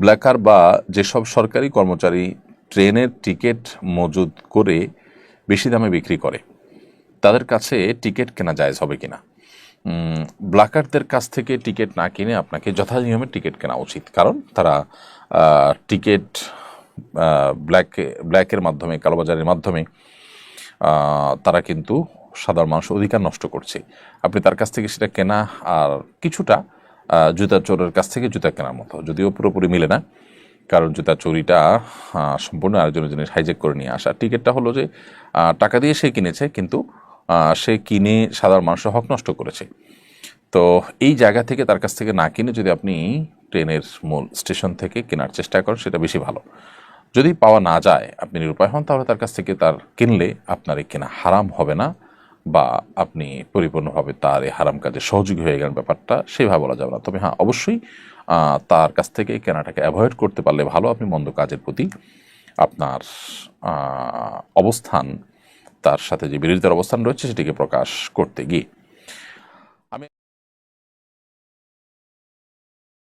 Blacker বা যেসব সরকারি কর্মচারী ট্রেনের টিকিট মজুদ করে বেশি দামে বিক্রি করে তাদের কাছে টিকিট কেনা জায়জ হবে কিনা? উম, ব্ল্যাকারদের কাছ থেকে টিকিট না কিনে আপনাকে যথানিয়মে টিকিট কেনা উচিত। কারণ তারা টিকিট ব্ল্যাক ব্ল্যাকের মাধ্যমে কালোবাজারের মাধ্যমে তারা কিন্তু সাধারণ মানুষের অধিকার নষ্ট করছে। আপনি তার কাছ থেকে সেটা কেনা আর কিছুটা জুতা চোরের কাছ থেকে জুতা কেনার মতো। যদিও পুরোপুরি মিলে না, কারণ জুতা চুরিটা সম্পূর্ণ আরেকজনের জিনিস হাইজেক করে নিয়ে আসা। টিকিটটা হলো যে টাকা দিয়ে সে কিনেছে, কিন্তু সে কিনে সাধারণ মানুষের হক নষ্ট করেছে। তো এই জায়গা থেকে তার কাছ থেকে না কিনে যদি আপনি ট্রেনের মূল স্টেশন থেকে কেনার চেষ্টা করেন, সেটা বেশি ভালো। যদি পাওয়া না যায়, আপনি নিরুপায় হন, তাহলে তার কাছ থেকে তার কিনলে আপনার এই কেনা হারাম হবে না। বা আপনি পরিপূর্ণভাবে তার এই হারাম কাজে সহযোগী হয়ে গেলেন ব্যাপারটা, সেভাবে বলা যাবে না। তবে হ্যাঁ অবশ্যই তার কাছ থেকে কেনাটাকে অ্যাভয়েড করতে পারলে ভালো। আপনি মন্দ কাজের প্রতি আপনার অবস্থান, তার সাথে যে বিরোধিতার অবস্থান রয়েছে, সেটিকে প্রকাশ করতে গিয়ে।